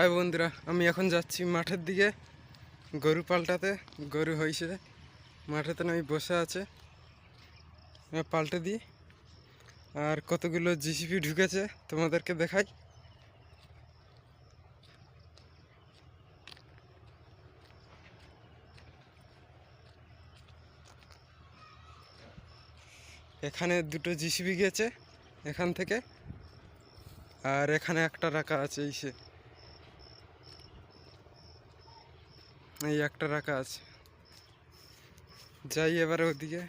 High বন্ধুরা, আমি এখন যাচ্ছি মাঠের দিকে। গরু পাল্টাতে, গরু হয়েছে মাঠেতে আমি বসে আছে। পাল্টে দিই। আর কতগুলো জিসিপি ঢুকেছে, তোমাদেরকে দেখাই। এখানে দুটো জিসিপি গেছে, এখান থেকে। আর এখানে একটা রাখা আছে, এই সে। এই একটা রাখা আছে। যাই এবারে ওদিকে।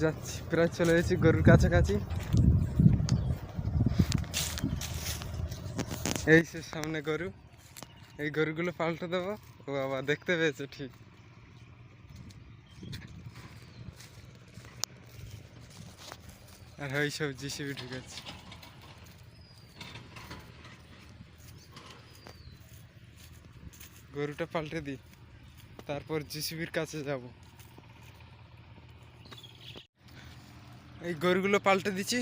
যাচ্ছি, প্রায় চলে এসেছি গরুর কাছাকাছি। এই সে সামনে গরু। এই গরুগুলো পাল্টে দেবো। ও বাবা দেখতে পেয়েছে ঠিক। আর সব জিসিবি ঢুকেছে। গরুটা পাল্টে দিই, তারপর জিসিবির কাছে যাব। এই গরুগুলো পাল্টে দিচ্ছি।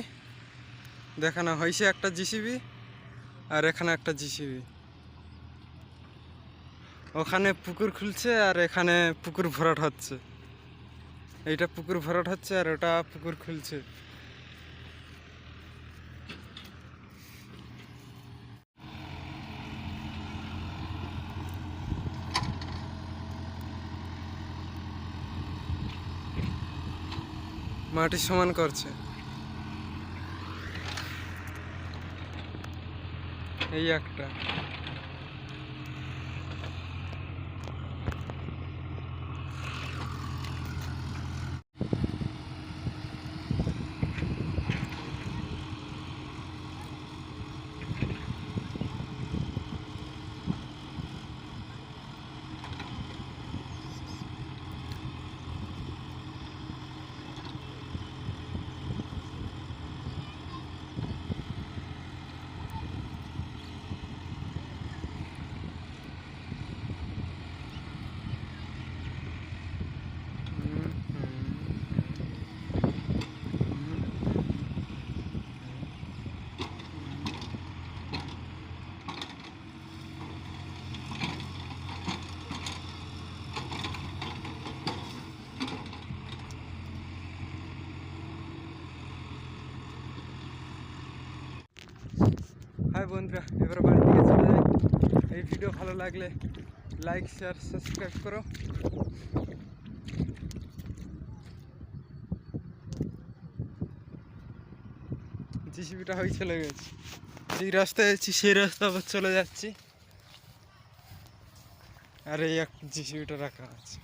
দেখানো হয়েছে একটা জিসিবি আর এখানে একটা জিসিবি। ওখানে পুকুর খুলছে আর এখানে পুকুর ভরাট হচ্ছে। এইটা পুকুর ভরাট হচ্ছে আর ওটা পুকুর খুলছে। মাটি সমান করছে। এই একটা। হাই বন্ধুরা এবার বাড়ি থেকে চলে যাই। এই ভিডিও ভালো লাগলে লাইক শেয়ার সাবস্ক্রাইব করো। জিসিবিটা হয়ে চলে গেছে। যেই রাস্তায় যাচ্ছি সেই রাস্তা আবার চলে যাচ্ছি। আর এই এক জিসিবিটা রাখা আছে।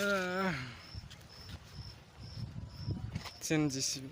আহ, চেন জিসিবি